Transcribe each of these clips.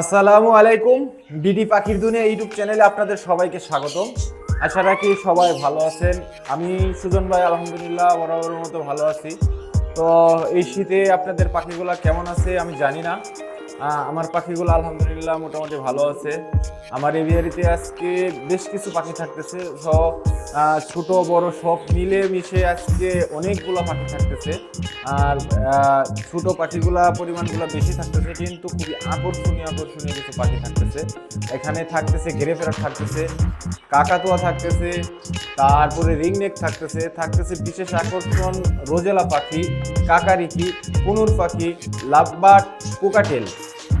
আসসালামু আলাইকুম ডিডি পাখির দুনিয়া ইউটিউব চ্যানেলে আপনাদের সবাইকে স্বাগতম। আশা রাখি সবাই ভালো আছেন। আমি সুজন ভাই, আলহামদুলিল্লাহ, বরাবরের মতো ভালো আছি। তো এই শীতে আপনাদের পাখিগুলো কেমন আছে আমি জানি না। আমার পাখিগুলো আলহামদুলিল্লাহ মোটামুটি ভালো আছে। আমার এভিয়ারিতে আজকে বেশ কিছু পাখি থাকতেছে। সো আহ, ছোট বড় সব মিলে মিশে আজকে অনেকগুলো পাখি থাকতেছে। আর ছোট পাখিগুলা পরিমাণগুলো বেশি থাকতেছে কিন্তু খুবই আকর্ষণীয় আকর্ষণীয় কিছু পাখি থাকতেছে। এখানে থাকতেছে গেরেফেরা থাকতেছে কাকাতুয়া থাকতেছে তারপরে রিংনেক থাকতেছে থাকতেছে বিশেষ আকর্ষণ রোজেলা পাখি কাকারিকি কুনুর পাখি লাভবার্ড কোকাটেল।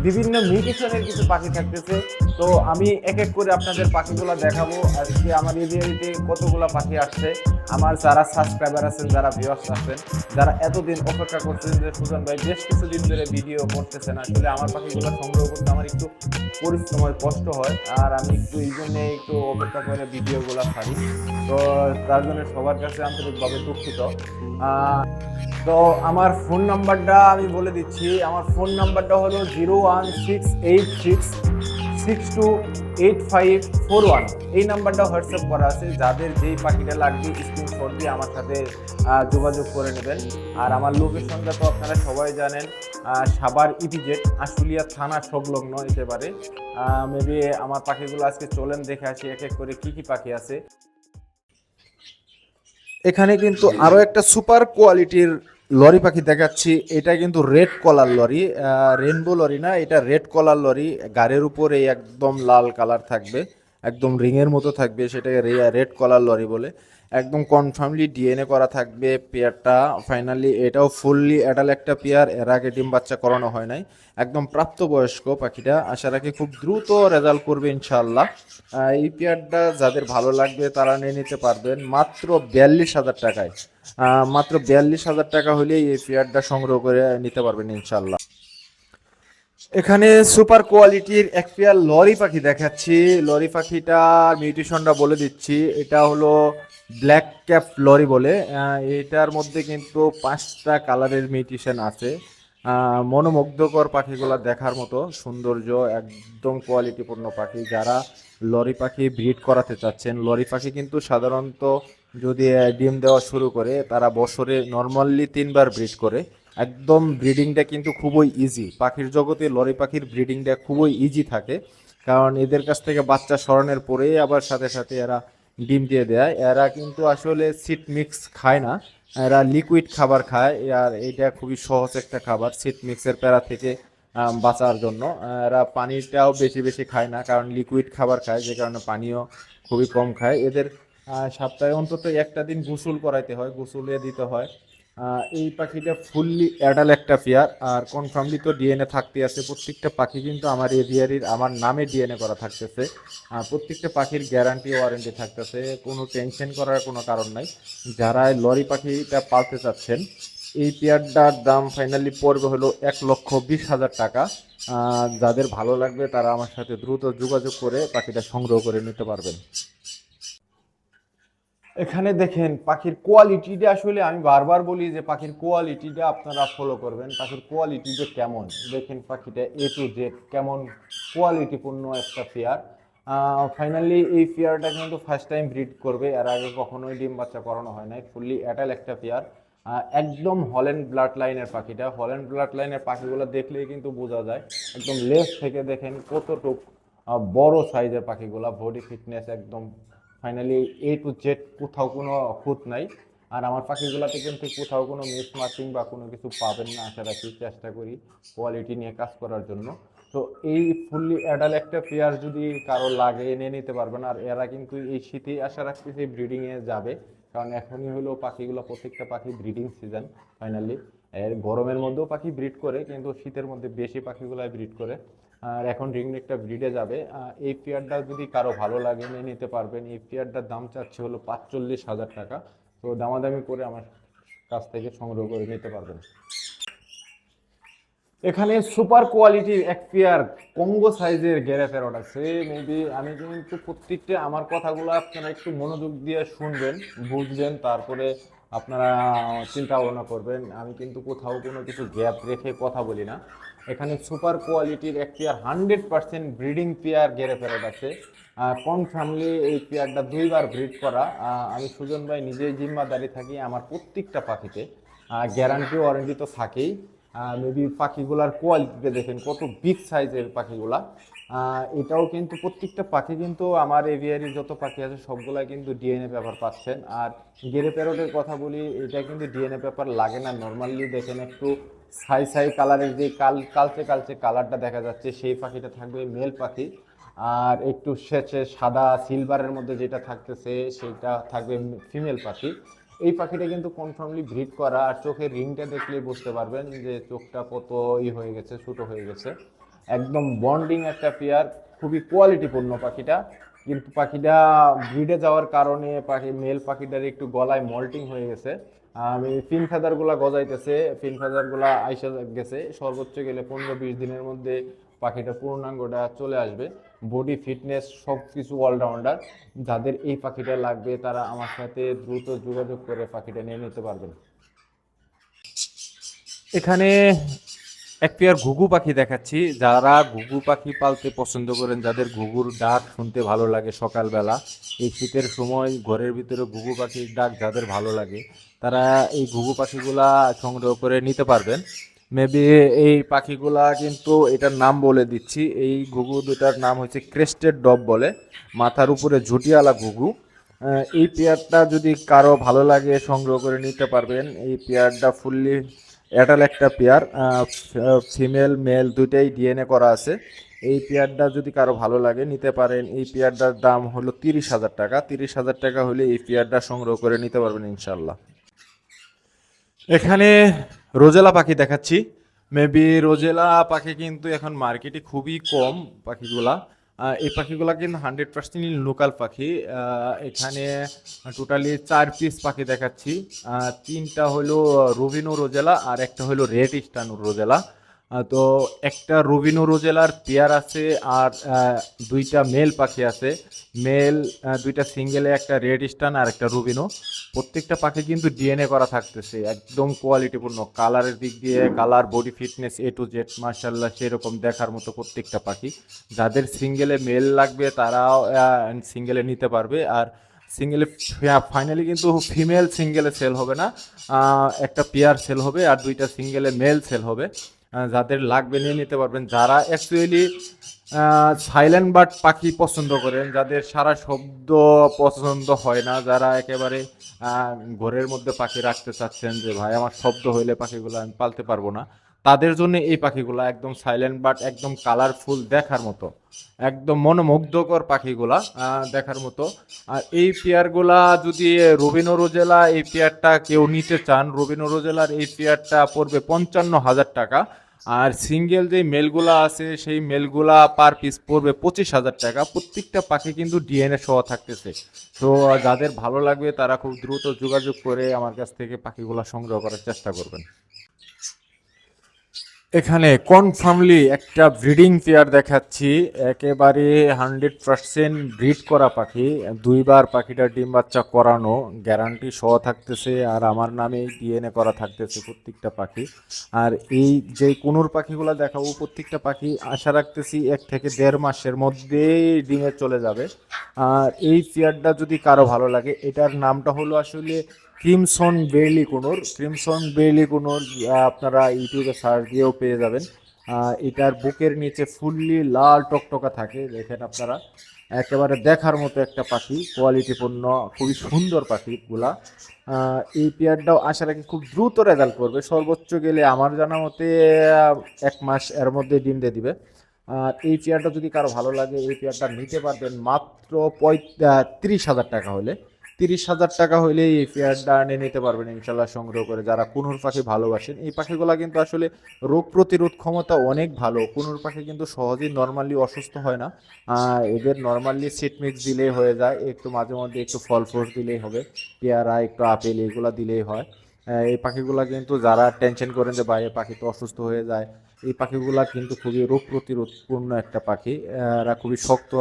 বিভিন্ন মিউটেশনের কিছু পাখি থাকতেছে। তো আমি এক এক করে আপনাদের পাখিগুলো দেখাবো। আজকে আমার এরিয়াতে কতগুলো পাখি আসছে, আমার যারা সাবস্ক্রাইবার আছেন, যারা ভিউয়ার্স আছেন, যারা এতদিন অপেক্ষা করছেন যে, সুজন ভাই, বেশ কিছুদিন ধরে ভিডিও করতেছেন। আসলে আমার পাখিগুলো সংগ্রহ করতে আমার একটু পরিশ্রম হয়, কষ্ট হয়। আর আমি একটু এই জন্যে একটু অপেক্ষা করে ভিডিওগুলো ছাড়ি। তো তার জন্য সবার কাছে আন্তরিকভাবে দুঃখিত। তো আমার ফোন নাম্বারটা আমি বলে দিচ্ছি। আমার ফোন নাম্বারটা হলো zero one six eight six six two eight five four one এই নাম্বারটা হোয়াটসঅ্যাপ করা আছে। যাদের যেই পাখিটা লাগবে স্ক্রিনশট দিয়ে আমার সাথে যোগাযোগ করে নেবেন। আর আমার লোকেশনটা তো আপনারা সবাই জানেন সাবার ইপিজেড, আশুলিয়া থানা সংলগ্ন একেবারে। মেবি আমার পাখিগুলো আজকে চলেন দেখে আসি, এক এক করে কি কি পাখি আছে। এখানে কিন্তু আরও একটা সুপার কোয়ালিটির লরি পাখি দেখাচ্ছি, এটা কিন্তু red collar lory rainbow lory না, এটা রেড কলার লরি, গাড়ির উপরে একদম লাল কালার থাকবে, একদম রিংয়ের মতো থাকবে, সেটাকে রেড কলার লরি বলে। একদম কনফার্মলি ডিএনএ করা থাকবে পেয়ারটা। ফাইনালি এটাও ফুললি অ্যাডাল একটা পেয়ার, এর আগে ডিম বাচ্চা করানো হয় নাই। একদম প্রাপ্তবয়স্ক পাখিটা। আশা রাখি খুব দ্রুত রেজাল্ট করবে ইনশাল্লাহ এই পেয়ারটা যাদের ভালো লাগবে তারা নিয়ে নিতে পারবেন মাত্র বিয়াল্লিশ হাজার টাকায়। মাত্র বিয়াল্লিশ হাজার টাকা হলেই এই পেয়ারটা সংগ্রহ করে নিতে পারবেন ইনশাল্লাহ এখানে সুপার কোয়ালিটির এক পেয়ার লরি পাখি দেখাচ্ছি। লরি পাখিটার মিউটেশনটা বলে দিচ্ছি। এটা হলো ব্ল্যাক ক্যাপ লরি বলে এটার মধ্যে কিন্তু পাঁচটা কালারের মিউটেশন আছে। মনোমুগ্ধকর পাখিগুলো দেখার মতো সৌন্দর্য, একদম কোয়ালিটিপূর্ণ পাখি। যারা লরি পাখি ব্রিড করাতে চাচ্ছেন, লরি পাখি কিন্তু সাধারণত যদি ডিম দেওয়া শুরু করে, তারা বছরে নর্মালি তিনবার ব্রিড করে। একদম ব্রিডিংটা কিন্তু খুবই ইজি পাখির জগতে লরি পাখির ব্রিডিংটা খুবই ইজি থাকে। কারণ এদের কাছ থেকে বাচ্চা সরানোর পরেই আবার সাথে সাথে এরা ডিম দিয়ে দেয়। এরা কিন্তু আসলে সিট মিক্স খায় না। এরা লিকুইড খাবার খায়। আর এটা খুবই সহজ একটা খাবার সিট মিক্সের প্যারা থেকে বাঁচার জন্য। এরা পানিটাও বেশি বেশি খায় না, কারণ লিকুইড খাবার খায়, যে কারণে পানিও খুবই কম খায়। এদের সপ্তাহে অন্তত একটা দিন গোসল করাইতে হয়, গোসলে দিতে হয়। এই পাখিটা ফুললি অ্যাডাল একটা পেয়ার। আর কনফার্মলি তো ডিএনএ থাকতে আছে। প্রত্যেকটা পাখি কিন্তু আমার এরিয়ারির আমার নামে ডিএনএ করা থাকতেছে। আর প্রত্যেকটা পাখির গ্যারান্টি ওয়ারেন্টি থাকতেছে। কোনো টেনশন করার কোনো কারণ নাই। যারা লরি পাখিটা পালতে চাচ্ছেন, এই পেয়ারটার দাম ফাইনালি পড়বে হলো এক লক্ষ বিশ হাজার টাকা। যাদের ভালো লাগবে তারা আমার সাথে দ্রুত যোগাযোগ করে পাখিটা সংগ্রহ করে নিতে পারবেন। এখানে দেখেন, পাখির কোয়ালিটিটা আসলে আমি বারবার বলি যে পাখির কোয়ালিটিটা আপনারা ফলো করবেন। পাখির কোয়ালিটিটা কেমন? দেখেন পাখিটা এ টু জেড কেমন কোয়ালিটিপূর্ণ একটা পেয়ার ফাইনালি এই পেয়ারটা কিন্তু ফার্স্ট টাইম ব্রিড করবে। এর আগে কখনোই ডিম বাচ্চা করানো হয় নাই। ফুললি অ্যাটাল একটা পেয়ার একদম হল্যান্ড ব্লাড লাইনের পাখিটা। হল্যান্ড ব্লাড লাইনের পাখিগুলো দেখলেই কিন্তু বোঝা যায়। একদম লেফট থেকে দেখেন কতটুক বড় সাইজের পাখিগুলো। বডি ফিটনেস একদম ফাইনালি এ টু জেড কোথাও কোনো খুঁত নাই। আর আমার পাখিগুলোতে কিন্তু কোথাও কোনো মিস মার্কিং বা কোনো কিছু পাবেন না, আশা রাখি, চেষ্টা করি কোয়ালিটি নিয়ে কাজ করার জন্য। তো এই ফুললি অ্যাডাল একটা পেয়ার যদি কারও লাগে, এনে নিতে পারবেন। আর এরা কিন্তু এই শীতে আশা রাখতেছি ব্রিডিংয়ে যাবে। কারণ এখনই হলো পাখিগুলো, প্রত্যেকটা পাখি ব্রিডিং সিজন ফাইনালি এর গরমের মধ্যেও পাখি ব্রিড করে, কিন্তু শীতের মধ্যে বেশি পাখিগুলাই ব্রিড করে। আর এখন রিংনেকটা ব্রিডে যাবে। এই পেয়ারটা যদি কারও ভালো লাগে, নিয়ে নিতে পারবেন। এই পেয়ারটার দাম চাচ্ছে হলো পাঁচচল্লিশ হাজার টাকা। তো দামাদামি করে আমার কাছ থেকে সংগ্রহ করে নিতে পারবেন। এখানে সুপার কোয়ালিটির এক পেয়ার কঙ্গো সাইজের গেরে ফেরত আছে মেবি আমি কিন্তু প্রত্যেকটা আমার কথাগুলো আপনারা একটু মনোযোগ দিয়ে শুনবেন, বুঝবেন, তারপরে আপনারা চিন্তা ভাবনা করবেন। আমি কিন্তু কোথাও কোনো কিছু গ্যাপ রেখে কথা বলি না। এখানে সুপার কোয়ালিটির এক pair hundred percent breeding pair গেরে ফেরত আছে। কনফার্মলি এই পেয়ারটা দুইবার ব্রিড করা। আমি সুজন ভাই নিজেই জিম্মাদারি থাকি আমার প্রত্যেকটা পাখিতে। গ্যারান্টি ওয়ারেন্টি তো থাকেই। মেবি পাখিগুলার কোয়ালিটিতে দেখেন, কত বিগ সাইজের পাখিগুলা। এটাও কিন্তু প্রত্যেকটা পাখি কিন্তু আমার এভিয়ারির যত পাখি আছে সবগুলাই কিন্তু ডিএনএ পেপার পাচ্ছেন। আর গেরে প্যারোটের কথা বলি, এটা কিন্তু ডিএনএ পেপার লাগে না। নর্মালি দেখেন একটু ছাই ছাই কালারের যে কাল, কালচে কালচে কালারটা দেখা যাচ্ছে, সেই পাখিটা থাকবে মেল পাখি। আর একটু সেচে সাদা সিলভারের মধ্যে যেটা থাকতেছে, সেটা থাকবে ফিমেল পাখি। এই পাখিটা কিন্তু কনফার্মলি ব্রিড করা, আর চোখের রিংটা দেখলেই বুঝতে পারবেন যে চোখটা কত ই হয়ে গেছে, ছোটো হয়ে গেছে। একদম বন্ডিং একটা পেয়ার খুবই কোয়ালিটিপূর্ণ পাখিটা। কিন্তু পাখিটা ব্রিডে যাওয়ার কারণে পাখি মেল পাখিটার একটু গলায় মল্টিং হয়ে গেছে। আমি ফিন ফেদারগুলা গজাইতেছে ফিন ফেদারগুলা আইসা গেছে। সর্বোচ্চ গেলে পনেরো বিশ দিনের মধ্যে পাখিটা পূর্ণাঙ্গটা চলে আসবে। বডি ফিটনেস সব কিছু অলরাউন্ডার যাদের এই পাখিটা লাগবে, তারা আমার সাথে দ্রুত যোগাযোগ করে পাখিটা নিয়ে নিতে পারবেন এখানে এক পেয়ার ঘুঘু পাখি দেখাচ্ছি। যারা ঘুঘু পাখি পালতে পছন্দ করেন, যাদের ঘুঘুর ডাক শুনতে ভালো লাগে সকালবেলা, এই শীতের সময় ঘরের ভিতরে ঘুঘু পাখির ডাক যাদের ভালো লাগে, তারা এই ঘুঘু পাখিগুলা সংগ্রহ করে নিতে পারবেন। মেবি এই পাখিগুলা কিন্তু এটার নাম বলে দিচ্ছি। এই ঘুঘু দুটার নাম হচ্ছে ক্রেস্টেড ডব বলে, মাথার উপরে ঝুটিয়ালা ঘুঘু। এই পেয়ারটা যদি কারও ভালো লাগে সংগ্রহ করে নিতে পারবেন, এই পেয়ারটা ফুললি অ্যাডাল একটা পেয়ার ফিমেল মেল দুইটাই ডিএনএ করা আছে। এই পেয়ারটা যদি কারও ভালো লাগে, নিতে পারেন। এই পেয়ারটার দাম হলো তিরিশ হাজার টাকা। তিরিশ হাজার টাকা হলে এই পেয়ারটা সংগ্রহ করে নিতে পারবেন ইনশাল্লাহ এখানে রোজেলা পাখি দেখাচ্ছি। মেবি রোজেলা পাখি কিন্তু এখন মার্কেটে খুবই কম পাখিগুলা। এই পাখিগুলো কিন্তু হান্ড্রেড পার্সেন্ট লোকাল পাখি। এখানে টোটালি চার পিস পাখি দেখাচ্ছি। তিনটা হলো রুবিনো রোজেলা আর একটা হলো রেড স্টান রোজেলা। তো একটা রুবিনো রোজেলার পেয়ার আছে আর দুইটা মেল পাখি আছে। মেল দুইটা সিঙ্গেলে একটা রেড স্টান আর একটা রুবিনো প্রত্যেকটা পাখি কিন্তু ডিএনএ করা থাকতেছে, একদম কোয়ালিটিপূর্ণ কালারের দিক দিয়ে colour body fitness A to Z মার্শাল্লাহ সেরকম দেখার মতো প্রত্যেকটা পাখি। যাদের সিঙ্গেলে মেল লাগবে, তারাও সিঙ্গেলে নিতে পারবে। আর সিঙ্গেলে ফাইনালি কিন্তু ফিমেল সিঙ্গেলে সেল হবে না। একটা পেয়ার সেল হবে আর দুইটা সিঙ্গেলে মেল সেল হবে। যাদের লাগবে নিয়ে নিতে পারবেন। যারা অ্যাকচুয়ালি সাইলেন্ট বার্ড পাখি পছন্দ করেন, যাদের সারা শব্দ পছন্দ হয় না, যারা একেবারে ঘরের মধ্যে পাখি রাখতে চাচ্ছেন যে, ভাই, আমার শব্দ হইলে পাখিগুলো আমি পালতে পারব না। তাদের জন্য এই পাখিগুলো একদম সাইলেন্ট বাট একদম কালারফুল দেখার মতো, একদম মনোমুগ্ধকর পাখিগুলা দেখার মতো। আর এই পেয়ারগুলা যদি রবিনো রোজেলা এই পেয়ারটা কেউ নিতে চান রবিনো রোজেলার এই পেয়ারটা পড়বে পঞ্চান্ন হাজার টাকা। আর সিঙ্গেল যে মেলগুলা আছে, সেই মেলগুলা পার পিস পড়বে পঁচিশ হাজার টাকা। প্রত্যেকটা পাখি কিন্তু ডিএনএ সহ থাকতেছে। তো যাদের ভালো লাগবে তারা খুব দ্রুত যোগাযোগ করে আমার কাছ থেকে পাখিগুলা সংগ্রহ করার চেষ্টা করবেন। এখানে কনফার্মলি একটা ব্রিডিং পেয়ার দেখাচ্ছি। একেবারে হান্ড্রেড পার্সেন্ট ব্রিড করা পাখি। দুইবার পাখিটা ডিম বাচ্চা করানো গ্যারান্টি সহ থাকতেছে, আর আমার নামে ডিএনএ করা থাকতেছে প্রত্যেকটা পাখি। আর এই যে কোনোর পাখিগুলো দেখাবো, প্রত্যেকটা পাখি আশা রাখতেছি এক থেকে দেড় মাসের মধ্যেই ডিমে চলে যাবে। আর এই পেয়ারটা যদি কারও ভালো লাগে, এটার নামটা হলো আসলে crimson bellied conure, crimson bellied conure আপনারা ইউটিউবে সার্চ দিয়েও পেয়ে যাবেন। এটার বুকের নিচে ফুললি লাল টকটকা থাকে, দেখেন আপনারা। একেবারে দেখার মতো একটা পাখি, কোয়ালিটিপূর্ণ, খুবই সুন্দর পাখিগুলা। এই পেয়ারটাও আশা রাখি খুব দ্রুত রেজাল্ট করবে। সর্বোচ্চ গেলে আমার জানা মতে এক মাস এর মধ্যে ডিম দিয়ে দিবে। আর এই পেয়ারটা যদি কারও ভালো লাগে, এই পেয়ারটা নিতে পারবেন মাত্র পঁয়ত্রিশ হাজার টাকা হলে। তিরিশ হাজার টাকা হলে এই পেয়ারটা নিয়ে নিতে পারবেন ইনশাল্লাহ সংগ্রহ করে। যারা কুনুর পাখি ভালোবাসেন, এই পাখিগুলো কিন্তু আসলে রোগ প্রতিরোধ ক্ষমতা অনেক ভালো। কুনুর পাখি কিন্তু সহজেই নর্মালি অসুস্থ হয় না। এদের নর্মালি সিট মিক্স দিলেই হয়ে যায়। একটু মাঝে মধ্যে একটু ফল ফ্রুট দিলেই হবে। পেয়ারা, একটু আপেল, এগুলো দিলেই হয়। এই পাখিগুলো কিন্তু যারা টেনশন করেন যে বাইরে পাখি তো অসুস্থ হয়ে যায়। এই পাখিগুলা কিন্তু খুবই রোগ প্রতিরোধপূর্ণ একটা পাখি। এরা খুবই শক্ত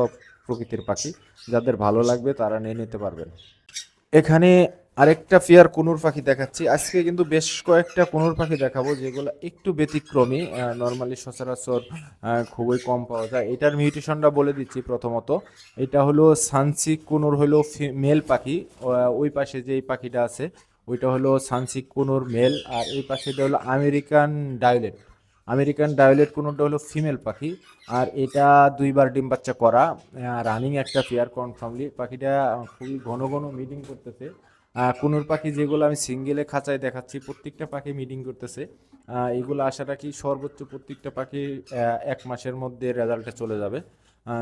প্রকৃতির পাখি। যাদের ভালো লাগবে তারা নিয়ে নিতে পারবেন। এখানে আরেকটা ফেয়ার কুনুর পাখি দেখাচ্ছি। আজকে কিন্তু বেশ কয়েকটা কুনুর পাখি দেখাবো যেগুলো একটু ব্যতিক্রমী নর্মালি সচরাচর খুবই কম পাওয়া যায়। এটার মিউটেশনটা বলে দিচ্ছি প্রথমত। এটা হলো সানসিক কুনুর হলো মেল পাখি। ওই পাশে যে পাখিটা আছে ওইটা হলো সানসিক কুনুর মেল। আর এই পাশেটা হলো আমেরিকান ডায়োলেট। আমেরিকান ডায়োলেট কোনোটা হলো ফিমেল পাখি, আর এটা দুইবার ডিম বাচ্চা করা রানিং একটা পেয়ার কনফার্মলি পাখিটা খুবই ঘন ঘন মিটিং করতেছে। কুনুর পাখি যেগুলো আমি সিঙ্গেলে খাঁচায় দেখাচ্ছি, প্রত্যেকটা পাখি মিটিং করতেছে। এগুলো আশা রাখি সর্বোচ্চ প্রত্যেকটা পাখি এক মাসের মধ্যে রেজাল্টে চলে যাবে।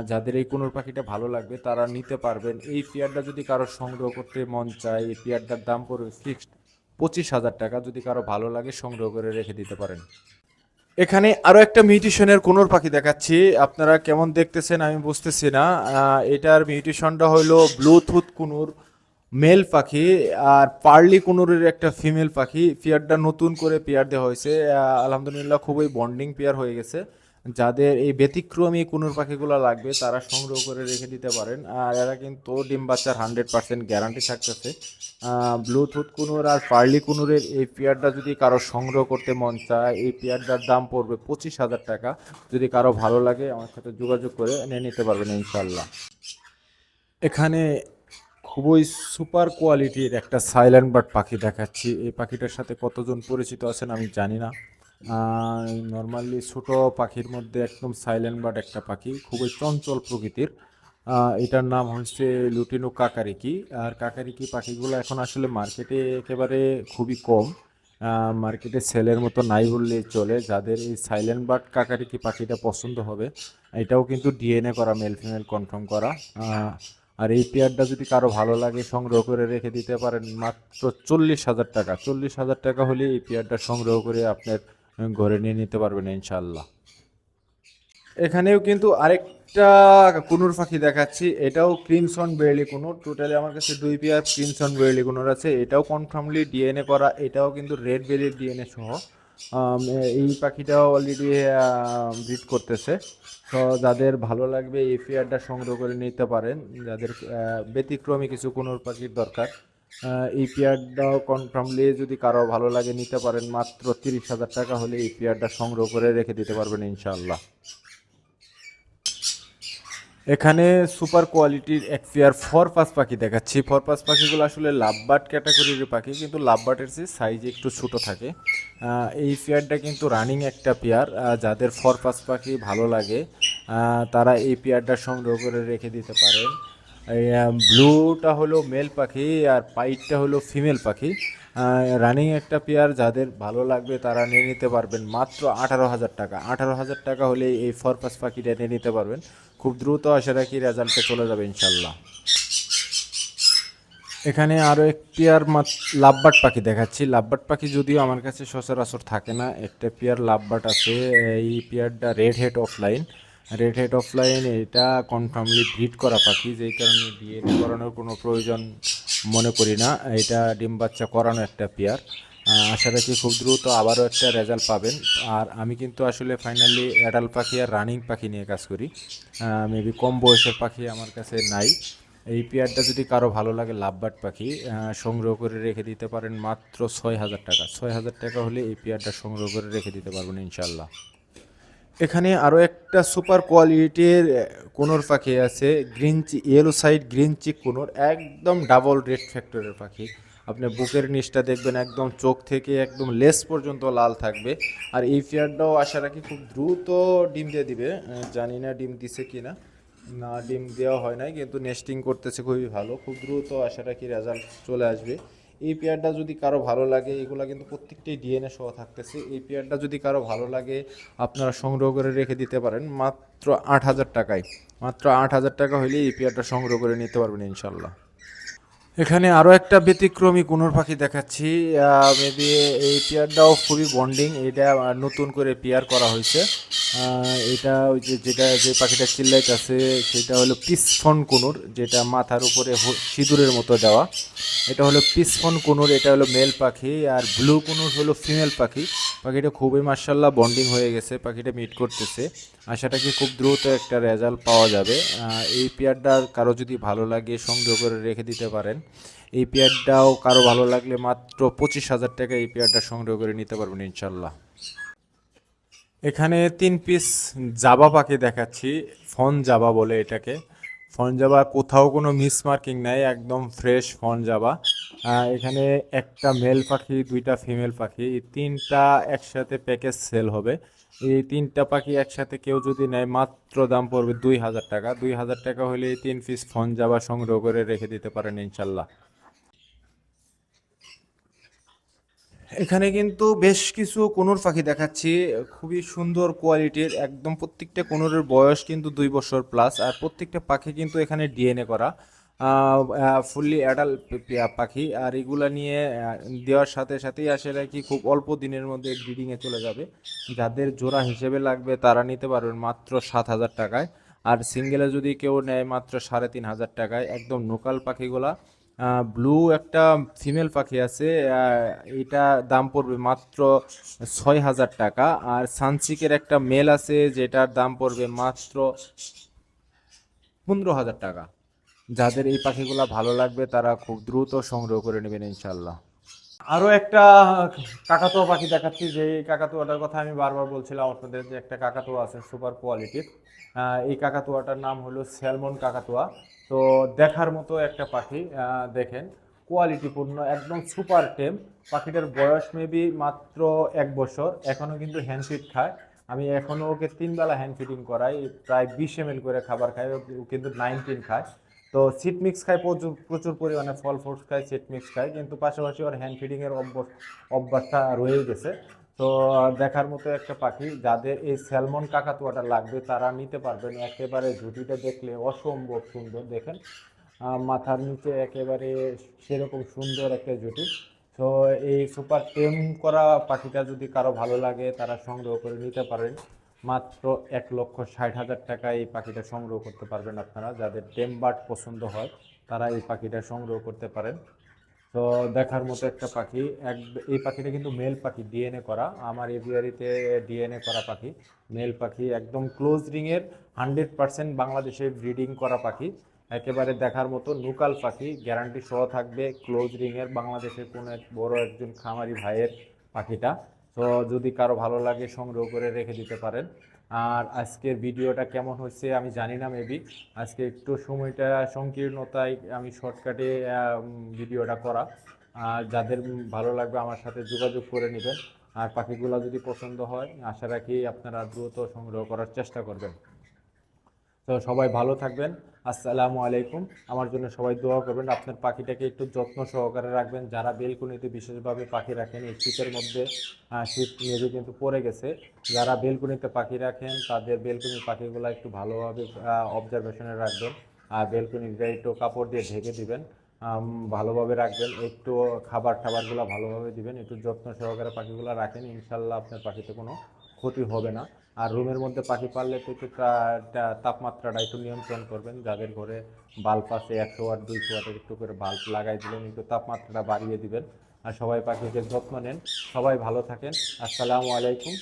যাদের এই কুনুর পাখিটা ভালো লাগবে, তারা নিতে পারবেন। এই পেয়ারটা যদি কারও সংগ্রহ করতে মন চায়, এই পেয়ারটার দাম পড়বে ফিক্সড পঁচিশ হাজার টাকা। যদি কারও ভালো লাগে, সংগ্রহ করে রেখে দিতে পারেন। এখানে আরও একটা মিউটেশনের কোনোর পাখি দেখাচ্ছি। আপনারা কেমন দেখতেছেন আমি বুঝতেছি না। এটার মিউটেশনটা হলো ব্লুটুথ কুনুর মেল পাখি আর পার্লি কুনুরের একটা ফিমেল পাখি। পেয়ারটা নতুন করে পেয়ার দেওয়া হয়েছে। আলহামদুলিল্লাহ খুবই বন্ডিং পেয়ার হয়ে গেছে। যাদের এই ব্যতিক্রমী কুনুর পাখিগুলো লাগবে, তারা সংগ্রহ করে রেখে দিতে পারেন। আর এরা কিন্তু ডিম বাচ্চার হান্ড্রেড পার্সেন্ট গ্যারান্টি থাকতেছে। ব্লুটুথ কুনুর আর পার্লি কুনুরের এই পেয়ারটা যদি কারও সংগ্রহ করতে মন চায়, এই পেয়ারটার দাম পড়বে পঁচিশ হাজার টাকা। যদি কারও ভালো লাগে, আমার সাথে যোগাযোগ করে নিয়ে নিতে পারবেন ইনশাল্লাহ এখানে খুবই সুপার কোয়ালিটির একটা সাইলেন্ট বার্ড পাখি দেখাচ্ছি। এই পাখিটার সাথে কতজন পরিচিত আছেন আমি জানি না। নর্মালি ছোট পাখির মধ্যে একদম সাইলেন্ট বার্ড একটা পাখি, খুবই চঞ্চল প্রকৃতির। এটার নাম হচ্ছে লুটিনো কাকারিকি। আর কাকারিকি পাখিগুলো এখন আসলে মার্কেটে একেবারে খুবই কম। মার্কেটে সেলের মতো নাই বললেই চলে। যাদের এই সাইলেন্ট বার্ড কাকারিকি পাখিটা পছন্দ হবে, এটাও কিন্তু ডিএনএ করা মেল ফিমেল কনফার্ম করা। আর এই পেয়ারটা যদি কারও ভালো লাগে, সংগ্রহ করে রেখে দিতে পারেন, মাত্র চল্লিশ হাজার টাকা। চল্লিশ হাজার টাকা হলে এই পেয়ারটা সংগ্রহ করে আপনার ঘরে নিয়ে নিতে পারবেন ইনশাল্লাহ এখানেও কিন্তু আরেকটা কুনুর পাখি দেখাচ্ছি। এটাও ক্রিমসন বেরলি কুনুর। টোটালি আমার কাছে দুই পেয়ার ক্রিমসন বেরলি কুনুর আছে। এটাও কনফার্মলি ডিএনএ করা, এটাও কিন্তু রেড বেলির ডিএনএ সহ। এই পাখিটাও অলরেডি ব্রিড করতেছে। তো যাদের ভালো লাগবে এই পেয়ারটা সংগ্রহ করে নিতে পারেন। যাদের ব্যতিক্রমী কিছু কুনুর পাখির দরকার। এই পেয়ারটাও কনফার্মলি যদি কারও ভালো লাগে নিতে পারেন, মাত্র তিরিশ হাজার টাকা হলে এই পেয়ারটা সংগ্রহ করে রেখে দিতে পারবেন ইনশাল্লাহ এখানে সুপার কোয়ালিটির এক পেয়ার ফরপাস পাখি দেখাচ্ছি। ফরপাস পাখিগুলো আসলে লাভবার্ড ক্যাটাগরির পাখি, কিন্তু লাভবার্ডের চেয়ে সাইজ একটু ছোট থাকে। এই পেয়ারটা কিন্তু রানিং একটা পেয়ার যাদের ফরপাস পাখি ভালো লাগে তারা এই পেয়ারটা সংগ্রহ করে রেখে দিতে পারেন। ব্লুটা হলো মেল পাখি আর পাইটটা হলো ফিমেল পাখি। রানিং একটা পেয়ার যাদের ভালো লাগবে তারা নিয়ে নিতে পারবেন মাত্র আঠারো হাজার টাকা। আঠারো হাজার টাকা হলে এই ফরপাস পাখিটা নিয়ে নিতে পারবেন। খুব দ্রুত আশা রাখি রেজাল্টে চলে যাবে ইনশাল্লাহ। এখানে আরও একটি আর লাভবার্ড পাখি দেখাচ্ছি। লাভবার্ড পাখি যদিও আমার কাছে সচরাচর থাকে না, একটা পেয়ার লাভবার্ড আছে, এই পেয়ারটা red head opaline red head opaline এটা কনফার্মলি ব্রিড করা পাখি যেই কারণে ডিএনএ করানোর কোনো প্রয়োজন মনে করি না। এটা ডিম বাচ্চা করানো একটা পেয়ার আশা রাখি খুব দ্রুত আবারও একটা রেজাল্ট পাবেন। আর আমি কিন্তু আসলে ফাইনালি অ্যাডাল্ট পাখি আর রানিং পাখি নিয়ে কাজ করি। মেবি কম বয়সের পাখি আমার কাছে নাই। এই পেয়ারটা যদি কারও ভালো লাগে, লাভবার্ড পাখি সংগ্রহ করে রেখে দিতে পারেন মাত্র ছয় হাজার টাকা। ছয় হাজার টাকা হলে এই পেয়ারটা সংগ্রহ করে রেখে দিতে পারবেন ইনশাল্লাহ এখানে আরও একটা সুপার কোয়ালিটির কোনোর পাখি আছে, green yellow side green cheek conure, একদম ডাবল রেড ফ্যাক্টরের পাখি। আপনি বুকের নিচটা দেখবেন একদম চোখ থেকে একদম লেস পর্যন্ত লাল থাকবে। আর এই পেয়ারটাও আশা রাখি খুব দ্রুত ডিম দিয়ে দিবে। জানি না ডিম দিছে কি না না ডিম দেওয়া হয় নাই, কিন্তু নেস্টিং করতেছে খুবই ভালো। খুব দ্রুত আশা রাখি রেজাল্ট চলে আসবে। এই পেয়ারটা যদি কারও ভালো লাগে, এগুলো কিন্তু প্রত্যেকটাই ডিএনএ সহ থাকতেছে। এই পেয়ারটা যদি কারও ভালো লাগে, আপনারা সংগ্রহ করে রেখে দিতে পারেন। মাত্র আট হাজার টাকায়। মাত্র আট হাজার টাকা হলে এই পেয়ারটা সংগ্রহ করে নিতে পারবেন ইনশাল্লাহ এখানে আরও একটা ব্যতিক্রমী কুনোর পাখি দেখাচ্ছি মেবি এই পেয়ারটাও খুবই বন্ডিং এটা নতুন করে পেয়ার করা হয়েছে। এটা ওই যে যেটা যে পাখিটা চিল্লাইট আছে সেটা হলো পিসফন কুনুর, যেটা মাথার উপরে সিঁদুরের মতো দেওয়া। এটা হলো পিসফন কুনুর, এটা হলো মেল পাখি, আর ব্লু কুনুর হলো ফিমেল পাখি। পাখিটা খুবই মার্শাল্লাহ বন্ডিং হয়ে গেছে, পাখিটা মিট করতেছে। আশাটা কি খুব দ্রুত একটা রেজাল্ট পাওয়া যাবে? এই পেয়ারটা কারও যদি ভালো লাগে, সংগ্রহ করে রেখে দিতে পারেন। এই পেয়ারটাও কারও ভালো লাগলে মাত্র পঁচিশ হাজার টাকা এই পেয়ারটা সংগ্রহ করে নিতে পারবেন ইনশাল্লাহ এখানে তিন পিস জাবা পাখি দেখাচ্ছি, ফন জাবা বলে এটাকে। ফন জাবা কোথাও কোনো মিস মার্কিং নাই, একদম ফ্রেশ ফন জাবা। এখানে একটা মেল পাখি, দুইটা ফিমেল পাখি তিনটা একসাথে প্যাকেজ সেল হবে। এই তিনটা পাখি একসাথে কেউ যদি নেয় মাত্র দাম পড়বে দুই হাজার টাকা। দুই হাজার টাকা হলে এই তিন পিস ফন জাবা সংগ্রহ করে রেখে দিতে পারেন ইনশাল্লাহ। এখানে কিন্তু বেশ কিছু কোনুর পাখি দেখাচ্ছি, খুবই সুন্দর কোয়ালিটির, একদম প্রত্যেকটা কোনুরের বয়স কিন্তু দুই বছর প্লাস আর প্রত্যেকটা পাখি কিন্তু এখানে ডিএনএ করা। ফুললি অ্যাডাল্ট পাখি। আর এগুলা নিয়ে দেওয়ার সাথে সাথেই আসলে কি খুব অল্প দিনের মধ্যে ব্রিডিংয়ে চলে যাবে। যাদের জোড়া হিসেবে লাগবে, তারা নিতে পারবেন মাত্র সাত হাজার টাকায়। আর সিঙ্গেলে যদি কেউ নেয় মাত্র সাড়ে তিন হাজার টাকায়, একদম লোকাল পাখিগুলা। ব্লু একটা ফিমেল পাখি আছে এটা দাম পড়বে মাত্র ছয় হাজার টাকা। আর সানসিকের একটা মেল আছে, যেটার দাম পড়বে মাত্র পনেরো হাজার টাকা। যাদের এই পাখিগুলো ভালো লাগবে, তারা খুব দ্রুত সংগ্রহ করে নেবেন ইনশাল্লাহ আরও একটা কাকাতুয়া পাখি দেখাচ্ছি, যে এই কাকাতুয়াটার কথা আমি বারবার বলছিলাম আপনাদের যে একটা কাকাতুয়া আছে, সুপার কোয়ালিটির। এই কাকাতুয়াটার নাম হলো স্যালমন কাকাতুয়া। তো দেখার মতো একটা পাখি দেখেন, কোয়ালিটিপূর্ণ, একদম সুপার টেম। পাখিটার বয়স মেবি মাত্র এক বছর এখনও কিন্তু হ্যান্ড ফিড খায়। আমি এখনও ওকে তিনবেলা হ্যান্ড ফিডিং করাই, প্রায় বিশ এম করে খাবার খায়, ও কিন্তু নাইনটিন খায়। তো সিট মিক্স খায় প্রচুর প্রচুর পরিমাণে ফল ফ্রুটস খায় সিট মিক্স খায়, কিন্তু পাশাপাশি ওর হ্যান্ড ফিডিংয়ের অভ্যাস, অভ্যাসটা রয়েই গেছে। তো দেখার মতো একটা পাখি যাদের এই স্যালমন কাকাতুয়াটা লাগবে, তারা নিতে পারবেন একেবারে ঝুটিটা দেখলে অসম্ভব সুন্দর, দেখেন। মাথার নিচে একেবারে সেরকম সুন্দর একটা জুটি তো এই সুপার টেম করা পাখিটা যদি কারও ভালো লাগে, তারা সংগ্রহ করে নিতে পারেন। মাত্র এক লক্ষ ষাট হাজার টাকা এই পাখিটা সংগ্রহ করতে পারবেন আপনারা। যাদের টেম বার্ড পছন্দ হয়, তারা এই পাখিটা সংগ্রহ করতে পারেন। তো দেখার মতো একটা পাখি, এক, এই পাখিটা কিন্তু মেল পাখি ডিএনএ করা। আমার এভিয়ারিতে ডিএনএ করা পাখি, মেল পাখি, একদম ক্লোজ রিংয়ের হান্ড্রেড পার্সেন্ট বাংলাদেশে ব্রিডিং করা পাখি। একেবারে দেখার মতো নুকাল পাখি, গ্যারান্টি সহ থাকবে ক্লোজ রিংয়ের বাংলাদেশের কোনো এক বড় একজন খামারি ভাইয়ের পাখিটা। তো যদি কারও ভালো লাগে, সংগ্রহ করে রেখে দিতে পারেন। আর আজকের ভিডিওটা কেমন হচ্ছে আমি জানি না মেবি আজকে একটু সময়টা সংকীর্ণতায় আমি শর্টকাটে ভিডিওটা করা। আর যাদের ভালো লাগবে আমার সাথে যোগাযোগ করে নেবেন। আর পাখিগুলো যদি পছন্দ হয়, আশা রাখি আপনারা দ্রুত সংগ্রহ করার চেষ্টা করবেন। তো সবাই ভালো থাকবেন। আসসালামু আলাইকুম। আমার জন্য সবাই দোয়া করবেন। আপনার পাখিটাকে একটু যত্ন সহকারে রাখবেন। যারা বেলকুনিতে বিশেষভাবে পাখি রাখেন, এই শীতের মধ্যে শীত মেঝে কিন্তু পড়ে গেছে। যারা বেলকুনিতে পাখি রাখেন, তাদের বেলকুনির পাখিগুলো একটু ভালোভাবে অবজারভেশনে রাখবেন। আর বেলকুনিটা একটু কাপড় দিয়ে ঢেকে দিবেন। ভালোভাবে রাখবেন। একটু খাবার টাবারগুলো ভালোভাবে দিবেন। একটু যত্ন সহকারে পাখিগুলো রাখেন। ইনশাল্লাহ আপনার পাখিতে কোনো ক্ষতি হবে না। আর রুমের মধ্যে পাখি পাললে তো একটু তাপমাত্রাটা একটু নিয়ন্ত্রণ করবেন। যাদের ঘরে বাল্ব আছে, একশো ওয়াট, দুইশো ওয়াটের একটু করে বাল্ব লাগাই দিলেন, একটু তাপমাত্রাটা বাড়িয়ে দিবেন। আর সবাই পাখিকে যত্ন নেন। সবাই ভালো থাকেন। আসসালামু আলাইকুম।